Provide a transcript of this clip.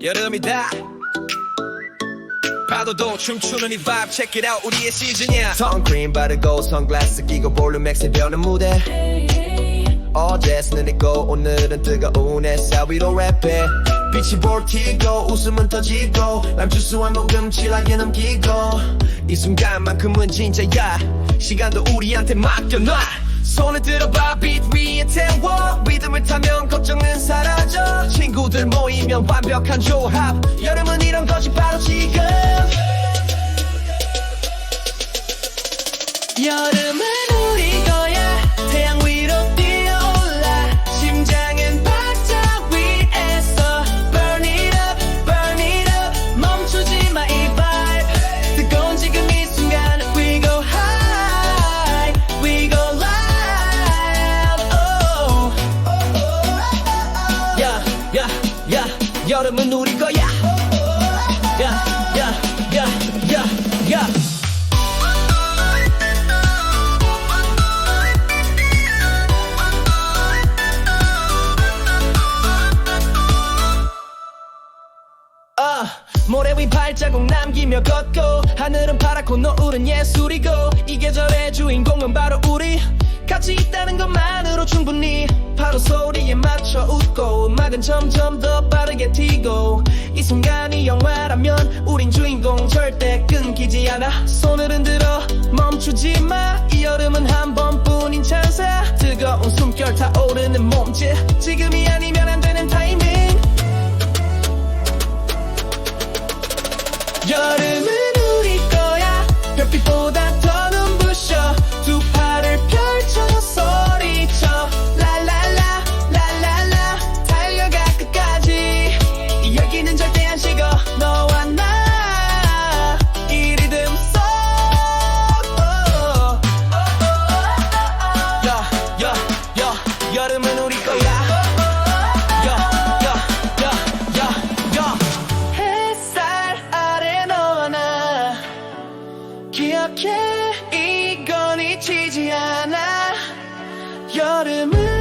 여름이다. 파도도 춤추는 이 vibe. Check it out. 우리의 시즌이야. 선크림 바르고 선글라스 끼고 볼륨 맥스 벼는 무대. 어제 스늘이고 오늘은 뜨거운 햇살 위로 랩해. 빛이 볼티고 웃음은 터지고 람주스와 녹음 칠하게 넘기고 이 순간만큼은 진짜야. 시간도 우리한테 맡겨놔. 손을 들어봐. 빛 위에 태워. 리듬을 타면 걱정은 사라져 친구들 모이면 완벽한 조합. 여름은 이런 거지 바로 지금. 여름은 여름은 우리 거야. 야, 야, 야, 야, 야. 아, 모래 위 발자국 남기며 걷고 하늘은 파랗고 노을은 예술이고 이 계절의 주인공은 바로 우리. 같이 있다는 것만으로 충분히 바로 소리에 맞춰 웃고 음악은 점점 더 빠르게 튀고 이 순간이 영화라면 우린 주인공 절대 끊기지 않아. 손을 흔들어 멈추지 마이 여름은 한 번뿐인 찬사. 뜨거운 숨결 타오르는 몸짓. 지금이 아니면 안 되는 타이밍. 여름은 어떻게 이건 잊히지 않아. 여름은